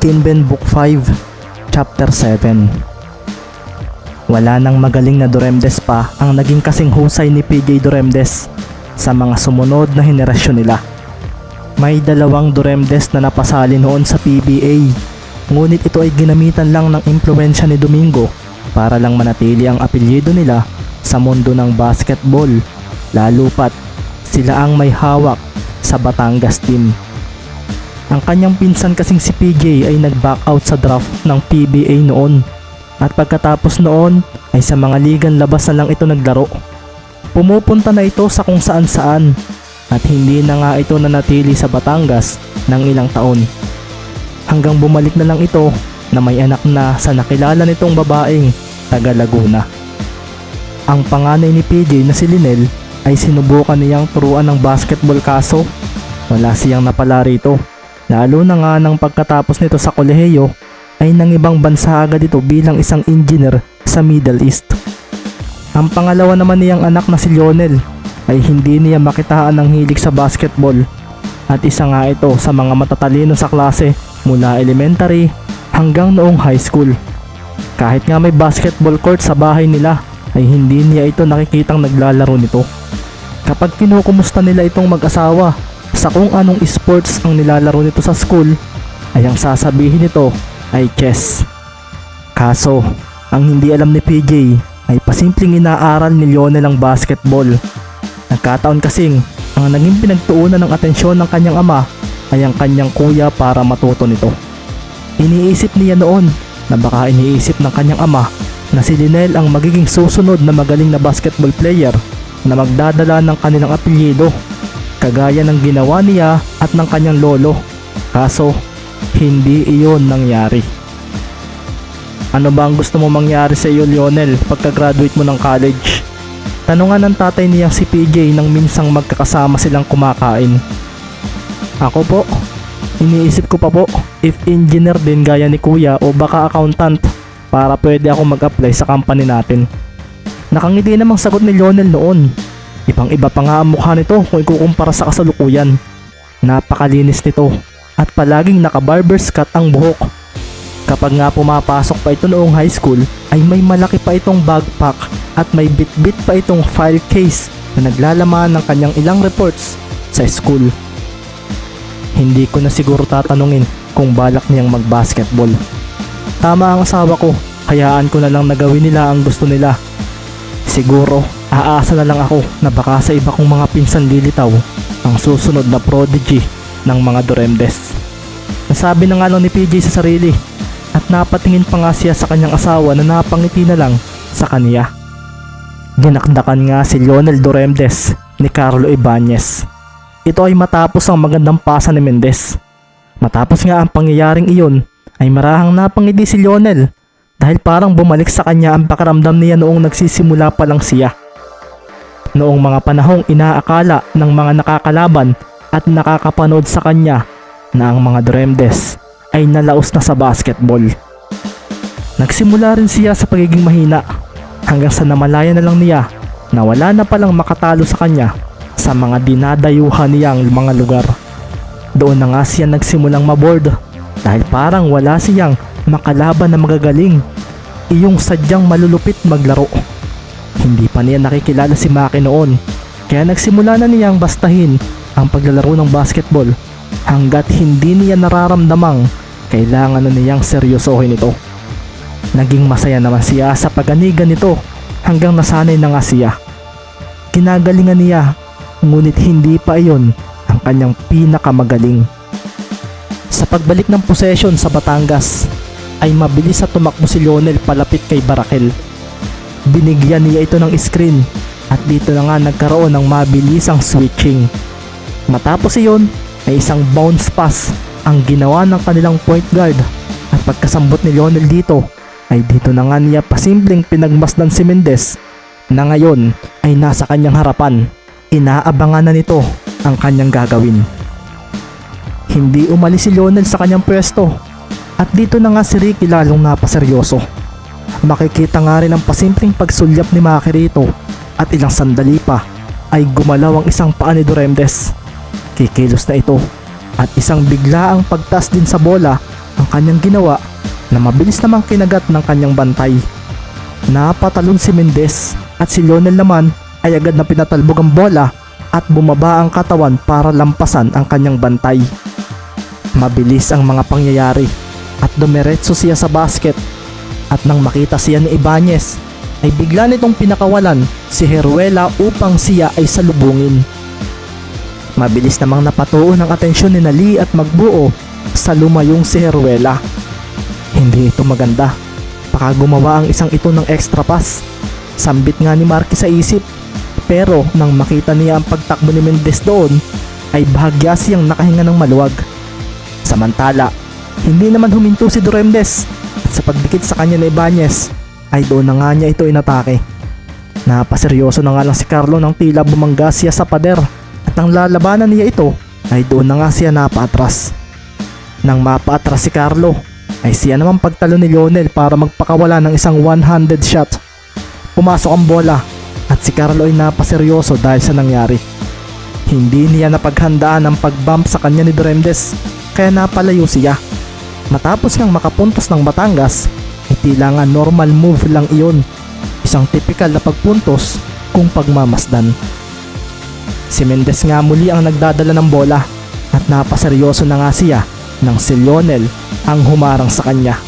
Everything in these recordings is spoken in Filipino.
Kinben Book 5, Chapter 7 Wala nang magaling na Duremdes pa ang naging kasing husay ni PJ Duremdes sa mga sumunod na henerasyon nila. May dalawang Duremdes na napasali noon sa PBA, ngunit ito ay ginamitan lang ng impluensya ni Domingo para lang manatili ang apelyido nila sa mundo ng basketball, lalo pat sila ang may hawak sa Batangas team. Ang kanyang pinsan kasing si PJ ay nag-back out sa draft ng PBA noon. At pagkatapos noon ay sa mga ligan labas na lang ito naglaro. Pumupunta na ito sa kung saan saan at hindi na nga ito nanatili sa Batangas ng ilang taon. Hanggang bumalik na lang ito na may anak na sa nakilala nitong babaeng taga Laguna. Ang panganay ni PJ na si Linel ay sinubukan niyang turuan ng basketball kaso wala siyang napala rito. Lalo na nga nang pagkatapos nito sa kolehiyo ay nang ibang bansa agad ito bilang isang engineer sa Middle East. Ang pangalawa naman niyang anak na si Lionel ay hindi niya makitaan ng hilig sa basketball at isa nga ito sa mga matatalino sa klase mula elementary hanggang noong high school. Kahit nga may basketball court sa bahay nila ay hindi niya ito nakikitang naglalaro nito. Kapag kinukumusta nila itong mag-asawa sa kung anong sports ang nilalaro nito sa school, ay ang sasabihin nito ay chess. Kaso, ang hindi alam ni PJ ay pasimpleng inaaral ni Lionel ang basketball. Nagkataon kasing ang naging pinagtuunan ng atensyon ng kanyang ama ay ang kanyang kuya para matuto nito. Iniisip niya noon na baka iniisip ng kanyang ama na si Linel ang magiging susunod na magaling na basketball player na magdadala ng kanilang apelyido kagaya ng ginawa niya at ng kanyang lolo. Kaso, hindi iyon nangyari. Ano ba ang gusto mo mangyari sa iyo Lionel pagka-graduate mo ng college? Tanungan ng tatay niya si PJ nang minsang magkakasama silang kumakain. Ako po, iniisip ko pa po if engineer din gaya ni kuya o baka accountant para pwede ako mag-apply sa company natin. Nakangiti namang sagot ni Lionel noon. Ibang iba pa nga ang mukha nito kung ikukumpara sa kasalukuyan. Napakalinis nito at palaging naka-barber's cut ang buhok. Kapag nga pumapasok pa ito noong high school ay may malaki pa itong backpack at may bit-bit pa itong file case na naglalaman ng kanyang ilang reports sa school. Hindi ko na siguro tatanungin kung balak niyang mag-basketball. Tama ang asawa ko, hayaan ko na lang na gawin nila ang gusto nila. Siguro, aasa na lang ako na baka sa iba kong mga pinsan lilitaw ang susunod na prodigy ng mga Doremdes. Nasabi na nga lang ni PJ sa sarili at napatingin pa nga siya sa kanyang asawa na napangiti na lang sa kaniya. Dinakdakan nga si Lionel Doremdes ni Carlo Ibanez. Ito ay matapos ang magandang pasa ni Mendez. Matapos nga ang pangyayaring iyon ay marahang napangiti si Lionel dahil parang bumalik sa kanya ang pakiramdam niya noong nagsisimula pa lang siya. Noong mga panahong inaakala ng mga nakakalaban at nakakapanood sa kanya na ang mga Doremdes ay nalaos na sa basketball. Nagsimula rin siya sa pagiging mahina hanggang sa namalaya na lang niya na wala na palang makatalo sa kanya sa mga dinadayuhan niyang mga lugar. Doon na nga siya nagsimulang maboard dahil parang wala siyang makalaban na magagaling. Iyong sadyang malulupit maglaro. Hindi pa niya nakikilala si Maki noon kaya nagsimula na niyang bastahin ang paglalaro ng basketball hanggat hindi niya nararamdamang kailangan na niyang seryosohin ito. Naging masaya naman siya sa paganigan nito hanggang nasanay na nga siya. Kinagalingan niya ngunit hindi pa iyon ang kanyang pinakamagaling. Sa pagbalik ng possession sa Batangas ay mabilis sa tumakbo si Lionel palapit kay Barakel. Binigyan niya ito ng screen at dito na nga nagkaroon ng mabilisang switching. Matapos iyon ay isang bounce pass ang ginawa ng kanilang point guard at pagkasambot ni Lionel dito ay dito na nga niya pasimpleng pinagmasdan si Mendez na ngayon ay nasa kanyang harapan. Inaabangan na nito ang kanyang gagawin. Hindi umalis si Lionel sa kanyang pwesto at dito na nga si Ricky lalong napaseryoso. Makikita nga rin ang pasimpleng pagsulyap ni Maki at ilang sandali pa ay gumalaw ang isang paa ni Duremdes. Kikilos na ito at isang biglaang pagtas din sa bola ang kanyang ginawa na mabilis namang kinagat ng kanyang bantay. Napatalon si Mendez at si Lionel naman ay agad na pinatalbog ang bola at bumaba ang katawan para lampasan ang kanyang bantay. Mabilis ang mga pangyayari at dumiretso siya sa basket at nang makita siya ni Ibanez ay bigla nitong pinakawalan si Heruela upang siya ay salubungin. Mabilis namang napatuon ang atensyon ni Nali at magbuo sa lumayong si Heruela. Hindi ito maganda. Baka gumawa ang isang ito ng extra pass. Sambit nga ni Marky sa isip. Pero nang makita niya ang pagtakbo ni Mendez doon, ay bahagya siyang nakahinga ng maluwag. Samantala, hindi naman huminto si Duremdes at sa pagdikit sa kanya ni Ibanez ay doon na nga niya ito inatake. Napaseryoso na nga lang si Carlo nang tila bumangga siya sa pader at ang lalabanan niya ito ay doon na nga siya napaatras. Nang mapaatras si Carlo ay siya naman pagtalo ni Lionel para magpakawala ng isang one-handed shot. Pumasok ang bola at si Carlo ay napaseryoso dahil sa nangyari. Hindi niya napaghandaan ang pagbump sa kanya ni Duremdes kaya napalayo siya. Matapos ngang makapuntos ng Batangas, ay tila nga normal move lang iyon. Isang typical na pagpuntos kung pagmamasdan. Si Mendez nga muli ang nagdadala ng bola at napaseryoso na nga siya nang si Lionel ang humarang sa kanya.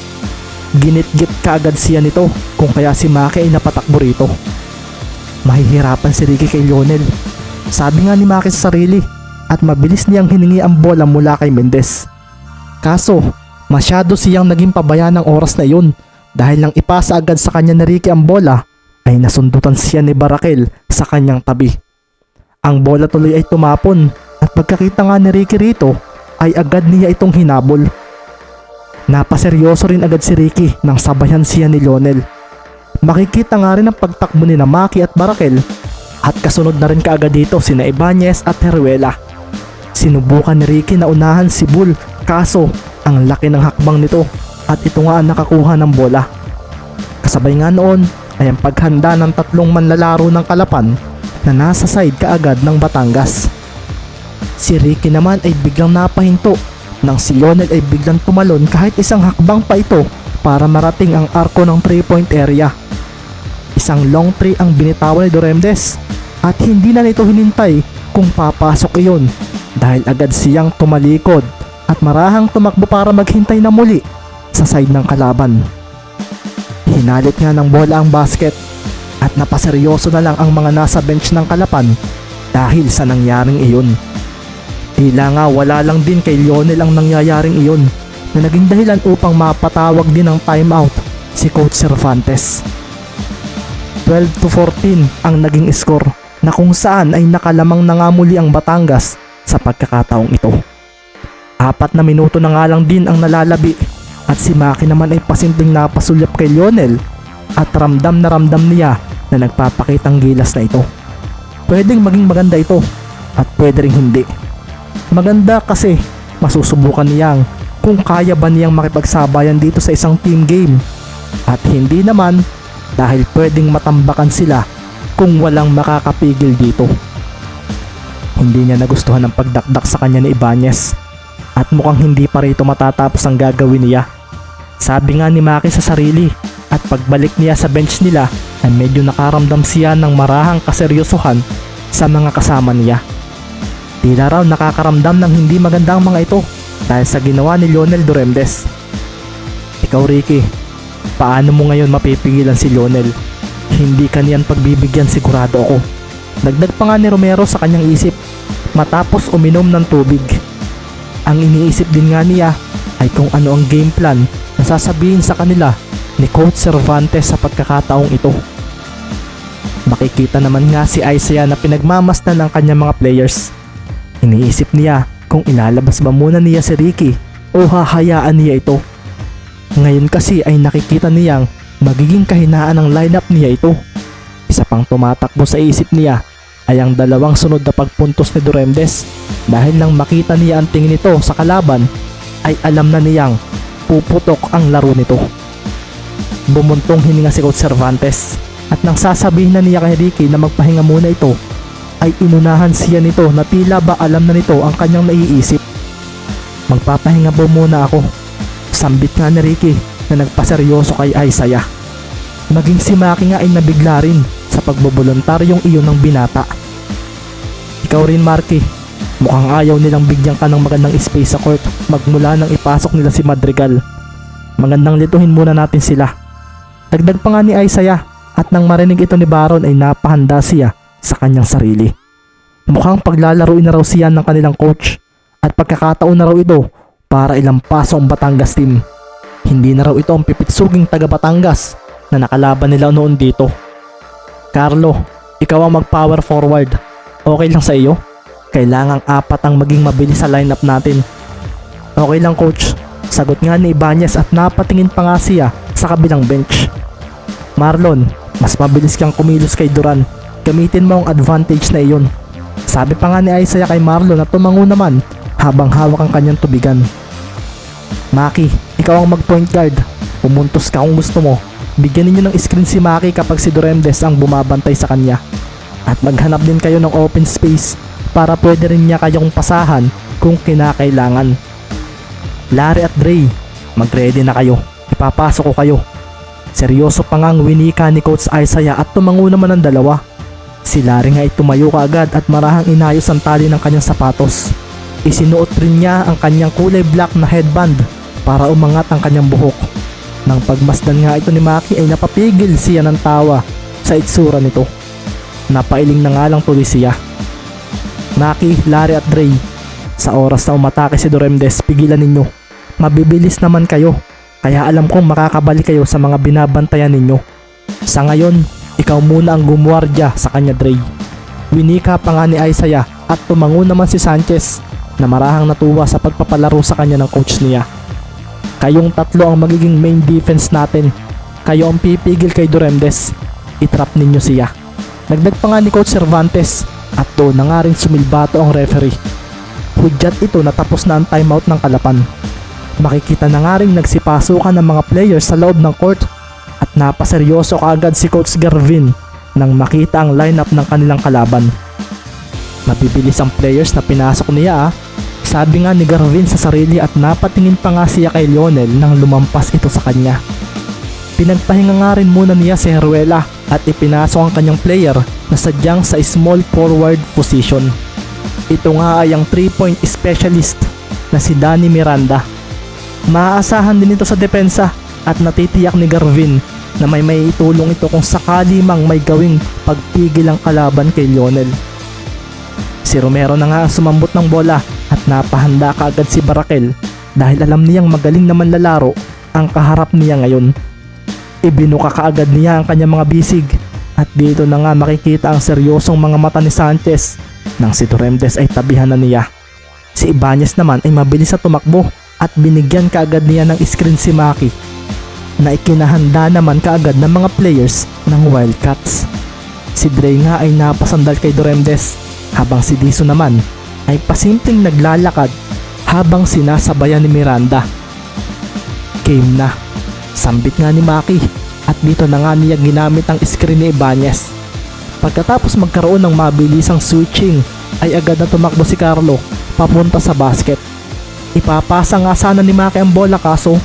Ginit-git kaagad siya nito kung kaya si Maki ay napatakbo rito. Mahihirapan si Ricky kay Lionel. Sabi nga ni Maki sa sarili at mabilis niyang hiningi ang bola mula kay Mendez. Kaso, masyado siyang naging pabaya ng oras na iyon dahil nang ipasa agad sa kanya ni Ricky ang bola ay nasundutan siya ni Barakel sa kanyang tabi. Ang bola tuloy ay tumapon at pagkakita nga ni Ricky rito ay agad niya itong hinabol. Napaseryoso rin agad si Ricky nang sabayan siya ni Lionel. Makikita nga rin ang pagtakbo ni na Maki at Barakel at kasunod na rin kaagad dito sina Ibanez at Heruela. Sinubukan ni Ricky na unahan si Bull kaso ang laki ng hakbang nito at ito nga ang nakakuha ng bola. Kasabay nga noon ay ang paghanda ng tatlong manlalaro ng Kalapan na nasa side kaagad ng Batangas. Si Ricky naman ay biglang napahinto nang si Lionel ay biglang tumalon kahit isang hakbang pa ito para marating ang arko ng 3 point area. Isang long three ang binitawan ni Doremdes at hindi na nito hinintay kung papasok iyon dahil agad siyang tumalikod at marahang tumakbo para maghintay na muli sa side ng kalaban. Hinalit nga ng bola ang basket at napaseryoso na lang ang mga nasa bench ng kalapan dahil sa nangyaring iyon. Tila nga wala lang din kay Lionel ang nangyayaring iyon na naging dahilan upang mapatawag din ng timeout si Coach Cervantes. 12 to 14 ang naging score na kung saan ay nakalamang na nga muli ang Batangas sa pagkakataong ito. Apat na minuto na nga lang din ang nalalabi at si Maki naman ay pasimpleng napasulyap kay Lionel at ramdam na ramdam niya na nagpapakitang gilas na ito. Pwedeng maging maganda ito at pwede rin hindi. Maganda kasi masusubukan niyang kung kaya ba niyang makipagsabayan dito sa isang team game at hindi naman dahil pwedeng matambakan sila kung walang makakapigil dito. Hindi niya nagustuhan ang pagdakdak sa kanya ni Ibanez mukhang hindi pa rito matatapos ang gagawin niya. Sabi nga ni Maki sa sarili at pagbalik niya sa bench nila ay medyo nakaramdam siya ng marahang kaseryosohan sa mga kasama niya. Tila raw nakakaramdam ng hindi maganda ang mga ito dahil sa ginawa ni Lionel Duremdes. Ikaw Ricky, paano mo ngayon mapipigilan si Lionel? Hindi kaniyan pagbibigyan sigurado ako. Dagdag pa nga ni Romero sa kanyang isip matapos uminom ng tubig. Ang iniisip din nga niya ay kung ano ang game plan na sasabihin sa kanila ni Coach Cervantes sa pagkakataong ito. Makikita naman nga si Isaiah na pinagmamasdan ng kanyang mga players. Iniisip niya kung ilalabas ba muna niya si Ricky o hahayaan niya ito. Ngayon kasi ay nakikita niyang magiging kahinaan ng lineup niya ito. Isa pang tumatakbo sa isip niya ay ang dalawang sunod na pagpuntos ni Duremdes dahil nang makita niya ang tingin nito sa kalaban ay alam na niyang puputok ang laro nito. Bumuntong hininga si Coach Cervantes at nang sasabihin na niya kay Ricky na magpahinga muna ito ay inunahan siya nito na tila ba alam na nito ang kanyang naiisip. Magpapahinga po muna ako. Sambit nga ni Ricky na nagpaseryoso kay Isaiah. Maging si Maki nga ay nabigla rin sa pagbobuluntaryong iyon ng binata. Ikaw rin Marky, mukhang ayaw nilang bigyan ka ng magandang space sa court magmula nang ipasok nila si Madrigal. Magandang lituhin muna natin sila. Dagdag pa nga ni Isaiah at nang marinig ito ni Baron ay napahanda siya sa kanyang sarili. Mukhang paglalaroin na raw siya ng kanilang coach at pagkakataon na raw ito para ilang paso ang Batangas team. Hindi na raw ito ang pipitsuging taga Batangas na nakalaban nila noon dito. Carlo, ikaw ang mag-power forward. Okay lang sa iyo? Kailangang apat ang maging mabilis sa lineup natin. Okay lang coach. Sagot nga ni Ibanez at napatingin pa nga siya sa kabilang bench. Marlon, mas mabilis kang kumilos kay Duran. Gamitin mo ang advantage na iyon. Sabi pa nga ni Isaiah kay Marlon na tumango naman habang hawak ang kanyang tubigan. Maki, ikaw ang mag-point guard. Pumuntos ka kung gusto mo. Bigyan ninyo ng screen si Maki kapag si Duremdes ang bumabantay sa kanya. At maghanap din kayo ng open space para pwede rin niya kayong pasahan kung kinakailangan. Larry at Dre, mag-ready na kayo. Ipapasok ko kayo. Seryoso pa nga ang winika ni Coach Isaiah at tumango naman ang dalawa. Si Larry nga ay tumayo kaagad at marahang inayos ang tali ng kanyang sapatos. Isinuot rin niya ang kanyang kulay black na headband para umangat ang kanyang buhok. Nang pagmasdan nga ito ni Maki ay napapigil siya ng tawa sa itsura nito. Napailing na nga lang tuloy siya. Maki, Larry at Dre, sa oras na umatake si Doremdes, pigilan ninyo. Mabibilis naman kayo, kaya alam kong makakabalik kayo sa mga binabantayan ninyo. Sa ngayon, ikaw muna ang gumuwardya sa kanya Dre. Winika pa nga ni Isaiah at tumango naman si Sanchez na marahang natuwa sa pagpapalaro sa kanya ng coach niya. Kayong tatlo ang magiging main defense natin. Kayo ang pipigil kay Duremdes. Itrap ninyo siya. Nagdag pa nga ni Coach Cervantes at doon na nga rin sumilbato ang referee. Hudyat ito na tapos na ang timeout ng kalapan. Makikita na nga rin nagsipasukan ng mga players sa loob ng court at napaseryoso kaagad si Coach Garvin nang makita ang lineup ng kanilang kalaban. Mabibilis ang players na pinasok niya ah. Sabi nga ni Garvin sa sarili at napatingin pa nga siya kay Lionel nang lumampas ito sa kanya. Pinagpahinga nga rin muna niya si Heruela at ipinasok ang kanyang player na sadyang sa small forward position. Ito nga ay ang 3-point specialist na si Danny Miranda. Maaasahan din ito sa depensa at natitiyak ni Garvin na may may itulong ito kung sakali mang may gawing pagpigil ang kalaban kay Lionel. Si Romero na nga ang sumambot ng bola napahanda kaagad si Barakel dahil alam niyang magaling naman lalaro ang kaharap niya ngayon. Ibinuka kaagad niya ang kanyang mga bisig at dito na nga makikita ang seryosong mga mata ni Sanchez nang si Torremdes ay tabihan na niya. Si Ibanez naman ay mabilis na tumakbo at binigyan kaagad niya ng screen si Maki na ikinahanda naman kaagad ng mga players ng Wildcats. Si Dre nga ay napasandal kay Doremdes habang si Diso naman ay pasimpleng naglalakad habang sinasabayan ni Miranda. Game na. Sambit nga ni Maki at dito na nga niya ginamit ang screen ni Ibanez. Pagkatapos magkaroon ng mabilisang switching ay agad na tumakbo si Carlo papunta sa basket. Ipapasa nga sana ni Maki ang bola kaso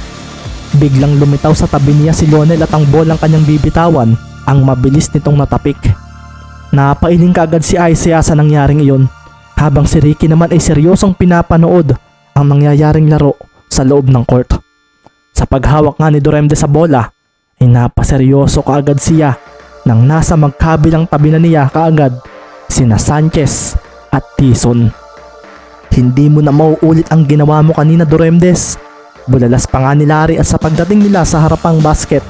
biglang lumitaw sa tabi niya si Lionel at ang bolang kanyang bibitawan ang mabilis nitong natapik. Napailing kaagad si Isaiah sa nangyaring iyon habang si Ricky naman ay seryosong pinapanood ang nangyayaring laro sa loob ng court. Sa paghawak nga ni Doremde sa bola ay napaseryoso kaagad siya nang nasa magkabilang tabi na niya kaagad sina Sanchez at Tison. Hindi mo na mauulit ang ginawa mo kanina Doremdes. Bulalas pa nga ni Larry at sa pagdating nila sa harapang basket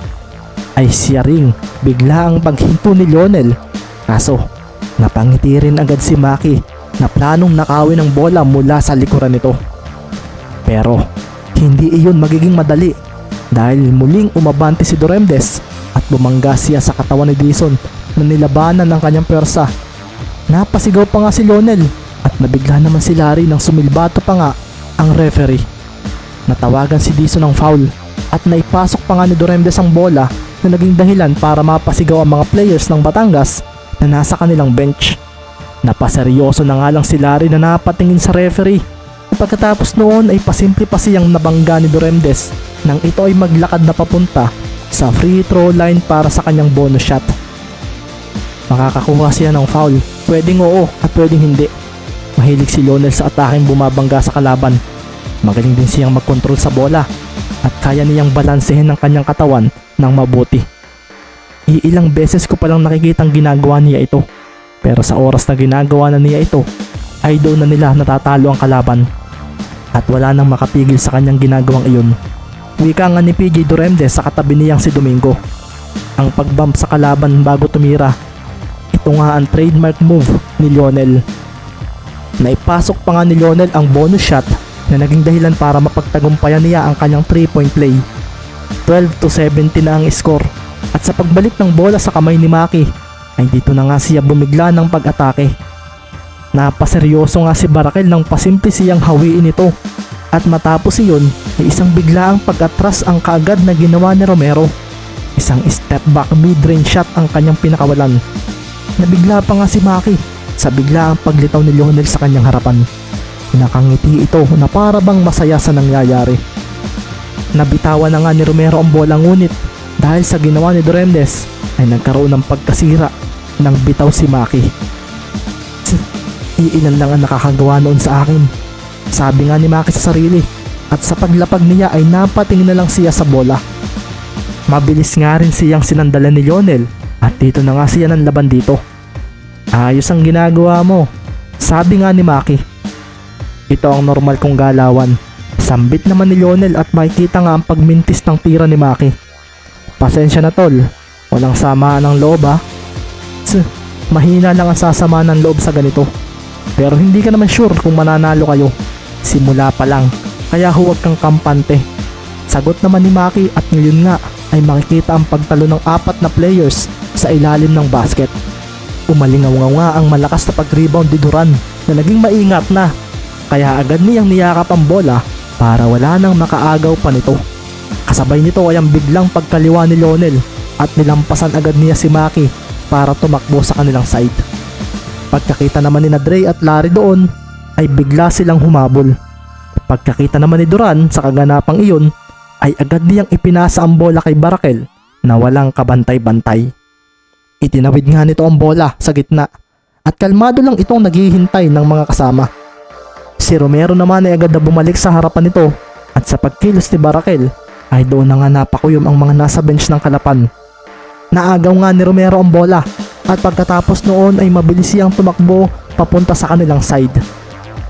ay siya ring bigla ang paghinto ni Lionel. Kaso napangiti rin agad si Maki na planong nakawin ang bola mula sa likuran nito. Pero hindi iyon magiging madali dahil muling umabante si Doremdes at bumangga siya sa katawan ni Dison na nilabanan ng kanyang pwersa. Napasigaw pa nga si Lionel at nabigla naman si Larry nang sumilbato pa nga ang referee. Natawagan si Dison ng foul at naipasok pa nga ni Doremdes ang bola na naging dahilan para mapasigaw ang mga players ng Batangas na nasa kanilang bench. Napaseryoso na nga lang si Larry na napatingin sa referee. Pagkatapos noon ay pasimple pa siyang nabangga ni Doremdes nang ito ay maglakad na papunta sa free throw line para sa kanyang bonus shot. Makakakuha siya ng foul. Pwedeng oo at pwedeng hindi. Mahilig si Lionel sa ataking bumabangga sa kalaban. Magaling din siyang magkontrol sa bola at kaya niyang balansehin ang kanyang katawan ng mabuti. Iilang beses ko palang nakikitang ginagawa niya ito. Pero sa oras na ginagawa na niya ito, ay doon na nila natatalo ang kalaban. At wala nang makapigil sa kanyang ginagawang iyon. Wika nga ni PJ Duremdes sa katabi niyang si Domingo. Ang pagbump sa kalaban bago tumira. Ito nga ang trademark move ni Lionel. Naipasok pa nga ni Lionel ang bonus shot na naging dahilan para mapagtagumpayan niya ang kanyang 3-point play. 12 to 17 na ang score. At sa pagbalik ng bola sa kamay ni Maki, ay dito na nga siya bumigla ng pag-atake. Napaseryoso nga si Barakel nang pasimple siyang hawiin ito. At matapos iyon, ay isang biglaang pag-atras ang kaagad na ginawa ni Romero. Isang step back mid-range shot ang kanyang pinakawalan. Nabigla pa nga si Maki sa biglaang paglitaw ni Lionel sa kanyang harapan. Nakangiti ito na para bang masaya sa nangyayari. Nabitawan na nga ni Romero ang bola ngunit dahil sa ginawa ni Duremdes ay nagkaroon ng pagkasira ng bitaw si Maki. Iilan lang ang nakakagawa noon sa akin. Sabi nga ni Maki sa sarili at sa paglapag niya ay napatingin na lang siya sa bola. Mabilis nga rin siyang sinandalan ni Lionel at dito na nga siya ng laban dito. Ayos ang ginagawa mo. Sabi nga ni Maki. Ito ang normal kong galawan. Sambit naman ni Lionel at makikita nga ang pagmintis ng tira ni Maki. Pasensya na tol. Walang samaan ng loob ha. Tsk, mahina lang ang sasama ng loob sa ganito. Pero hindi ka naman sure kung mananalo kayo. Simula pa lang. Kaya huwag kang kampante. Sagot naman ni Maki at ngayon nga ay makikita ang pagtalo ng apat na players sa ilalim ng basket. Umalingaw nga ang malakas na pag-rebound ni Duran na naging maingat na. Kaya agad niyang niyakap ang bola para wala nang makaagaw pa nito. Kasabay nito ay ang biglang pagkaliwa ni Lionel at nilampasan agad niya si Maki para tumakbo sa kanilang side. Pagkakita naman ni Dre at Larry doon ay bigla silang humabol. Pagkakita naman ni Duran sa kaganapang iyon ay agad niyang ipinasa ang bola kay Barakel na walang kabantay-bantay. Itinawid nga nito ang bola sa gitna at kalmado lang itong naghihintay ng mga kasama. Si Romero naman ay agad na bumalik sa harapan nito at sa pagkilos ni Barakel ay doon na nga napakuyom ang mga nasa bench ng kalapan. Naagaw nga ni Romero ang bola at pagkatapos noon ay mabilis siyang tumakbo papunta sa kanilang side.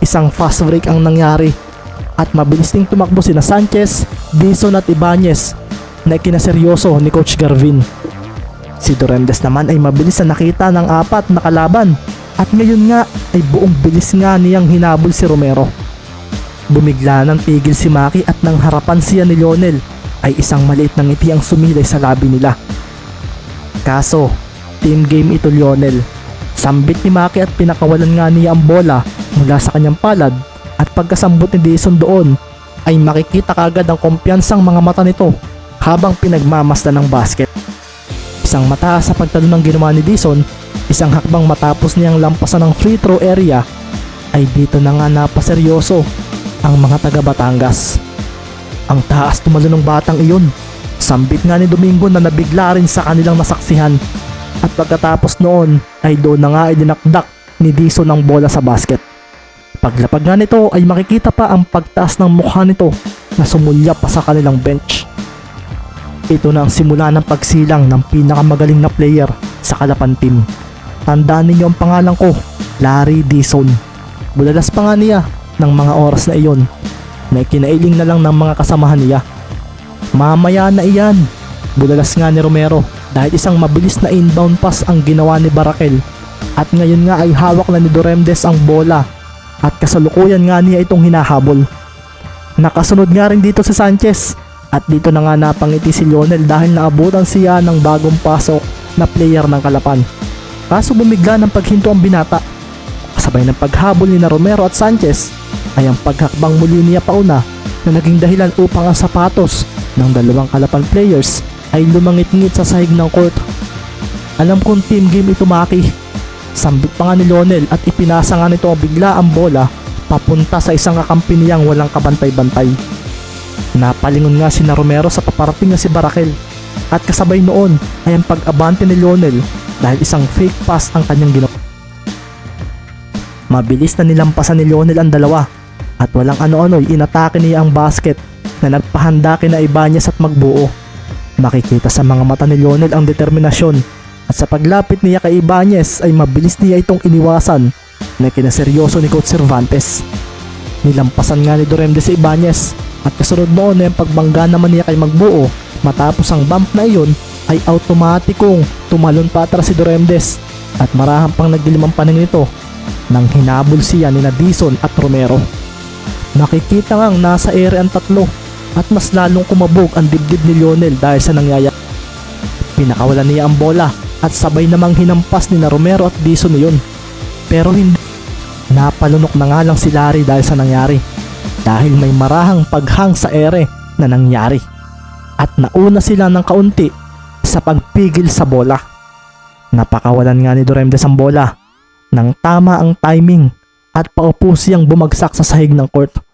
Isang fast break ang nangyari at mabilis ding tumakbo sina Sanchez, Dizon at Ibanez na kinaseryoso ni Coach Garvin. Si Durendes naman ay mabilis na nakita ng apat na kalaban at ngayon nga ay buong bilis nga niyang hinabol si Romero. Bumigla ng tigil si Maki at nang harapan siya ni Lionel ay isang maliit na ngiti ang sumilay sa labi nila. Kaso, team game ito Lionel. Sambit ni Maki at pinakawalan nga niya ang bola mula sa kanyang palad at pagkasambot ni Dison doon ay makikita kagad ang kumpiyansang mga mata nito habang pinagmamasdan ng basket. Isang mataas sa pagtalo ng ginawa ni Dison, isang hakbang matapos niyang lampasan ng free throw area ay dito na nga napaseryoso ang mga taga Batangas. Ang taas tumalo ng batang iyon. Sambit nga ni Domingo na nabigla rin sa kanilang nasaksihan. At pagkatapos noon ay doon na nga ay dinakdak ni Dison ang bola sa basket. Paglapag nga nito ay makikita pa ang pagtaas ng mukha nito na sumulya pa sa kanilang bench. Ito na ang simula ng pagsilang ng pinakamagaling na player sa Kalapan team. Tandaan ninyo ang pangalan ko, Larry Dison. Bulalas pa nga niya ng mga oras na iyon na ikinailing na lang ng mga kasamahan niya. Mamaya na iyan, bulalas nga ni Romero dahil isang mabilis na inbound pass ang ginawa ni Barakel at ngayon nga ay hawak na ni Doremdes ang bola at kasalukuyan nga niya itong hinahabol. Nakasunod nga rin dito si Sanchez at dito na nga napangiti si Lionel dahil naabutan siya ng bagong pasok na player ng Kalapan. Kaso bumigla ng paghinto ang binata. Kasabay ng paghabol ni na Romero at Sanchez ay ang paghakbang muli niya pauna na naging dahilan upang ang sapatos ng dalawang Kalapan players ay lumangit-ngit sa sahig ng court. Alam kong team game ito Maki. Sambit pa nga ni Lionel at ipinasa nga nito bigla ang bola papunta sa isang kakampi niyang walang kabantay-bantay. Napalingon nga si na Romero sa paparating na si Barakel. At kasabay noon ay ang pag-abante ni Lionel dahil isang fake pass ang kanyang ginawa. Mabilis na nilampasan ni Lionel ang dalawa at walang ano-ano'y inatake niya ang basket na nagpahanda kina Ibanez at magbuo. Makikita sa mga mata ni Lionel ang determinasyon at sa paglapit niya kay Ibanez ay mabilis niya itong iniwasan na kinaseryoso ni Coach Cervantes. Nilampasan nga ni Doremde si Ibanez at kasunod noon ay ang pagbangga naman niya kay Magbuo matapos ang bump na iyon ay automatikong tumalon pa atras si Doremdes at marahang pang nagdilimang paningin nito nang hinabol siya ni Dison at Romero. Nakikita ngang nasa ere ang tatlo at mas lalong kumabog ang dibdib ni Lionel dahil sa nangyaya. Pinakawalan niya ang bola at sabay namang hinampas ni na Romero at Dison yun. Pero hindi. Napalunok na nga lang si Larry dahil sa nangyari. Dahil may marahang paghang sa ere na nangyari. At nauna sila ng kaunti sa pagpigil sa bola. Napakawalan nga ni Doremdes ang bola nang tama ang timing at paupo siyang bumagsak sa sahig ng court.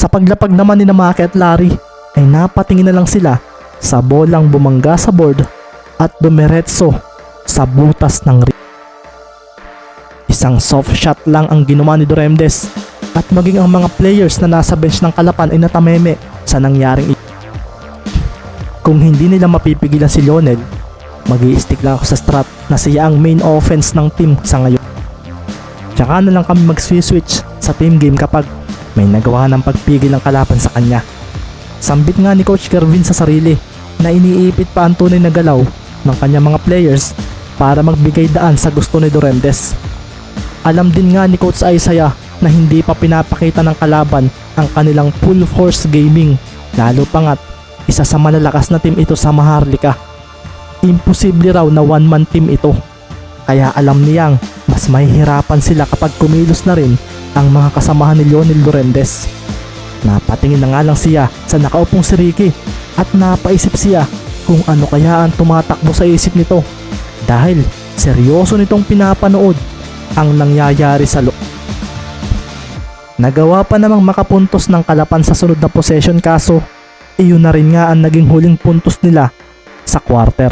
Sa paglapag naman ni Namake at Larry ay napatingin na lang sila sa bolang bumangga sa board at dumiretso sa butas ng rim. Isang soft shot lang ang ginawa ni Doremdes at maging ang mga players na nasa bench ng Kalapan ay natameme sa nangyaring ito. Kung hindi nila mapipigilan si Lionel, mag stick lang ako sa strat na siya ang main offense ng team sa ngayon. Tsaka na lang kami mag-switch sa team game kapag may nagawa ng pagpigil ng kalaban sa kanya. Sambit nga ni Coach Kervin sa sarili na iniipit pa ang tunay na galaw ng kanyang mga players para magbigay daan sa gusto ni Doremdes. Alam din nga ni Coach Isaiah na hindi pa pinapakita ng kalaban ang kanilang full force gaming lalo pa nga't isa sa malalakas na team ito sa Maharlika. Imposible raw na one man team ito. Kaya alam niyang mas mahihirapan sila kapag kumilos na rin ang mga kasamahan ni Lionel Lorendes. Napatingin na nga lang siya sa nakaupong si Ricky at napaisip siya kung ano kaya ang tumatakbo sa isip nito dahil seryoso nitong pinapanood ang nangyayari sa loob. Nagawa pa namang makapuntos ng kalapan sa sunod na possession kaso iyon na rin nga ang naging huling puntos nila sa quarter.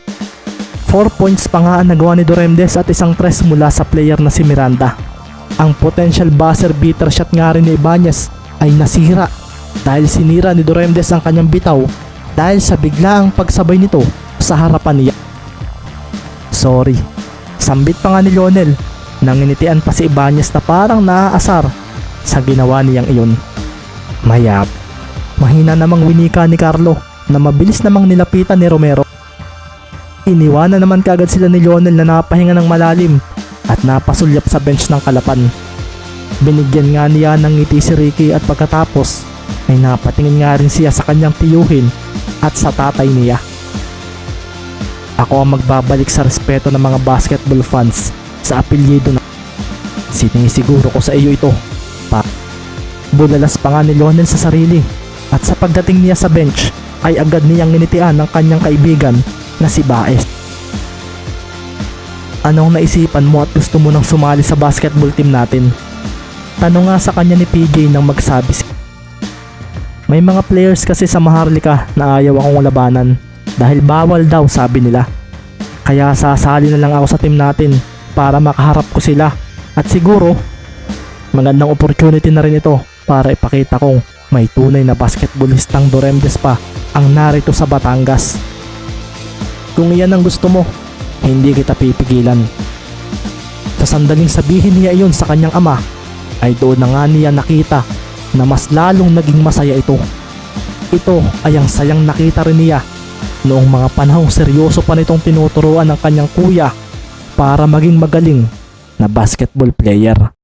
4 points pa nga ang nagawa ni Doremdes at isang tres mula sa player na si Miranda. Ang potential buzzer beater shot nga rin ni Ibanez ay nasira dahil sinira ni Doremdes ang kanyang bitaw dahil sa biglaang pagsabay nito sa harapan niya. Sorry, sambit pa nga ni Lionel nang initian pa si Ibanez na parang naaasar sa ginawa niyang iyon. Mayap. Mahina namang winika ni Carlo na mabilis namang nilapitan ni Romero. Iniwanan naman kagad sila ni Lionel na napahinga ng malalim at napasulyap sa bench ng kalapan. Binigyan nga niya ng ngiti si Ricky at pagkatapos ay napatingin nga rin siya sa kanyang tiyuhin at sa tatay niya. Ako ang magbabalik sa respeto ng mga basketball fans sa apelyido na sinisiguro ko sa iyo ito. Pa Bulalas pa nga ni Lionel sa sarili at sa pagdating niya sa bench ay agad niyang ninitian ng kanyang kaibigan na si Baez. Anong naisipan mo at gusto mo nang sumali sa basketball team natin? Tanong nga sa kanya ni PJ nang magsabi si May mga players kasi sa Maharlika na ayaw akong labanan dahil bawal daw sabi nila. Kaya sasali na lang ako sa team natin para makaharap ko sila at siguro magandang opportunity na rin ito para ipakita kong may tunay na basketballistang Doremdes pa ang narito sa Batangas. Kung iyan ang gusto mo, hindi kita pipigilan. Sa sandaling sabihin niya iyon sa kanyang ama, ay doon na nga niya nakita na mas lalong naging masaya ito. Ito ay ang sayang nakita rin niya noong mga panahong seryoso pa nitong tinuturuan ng kanyang kuya para maging magaling na basketball player.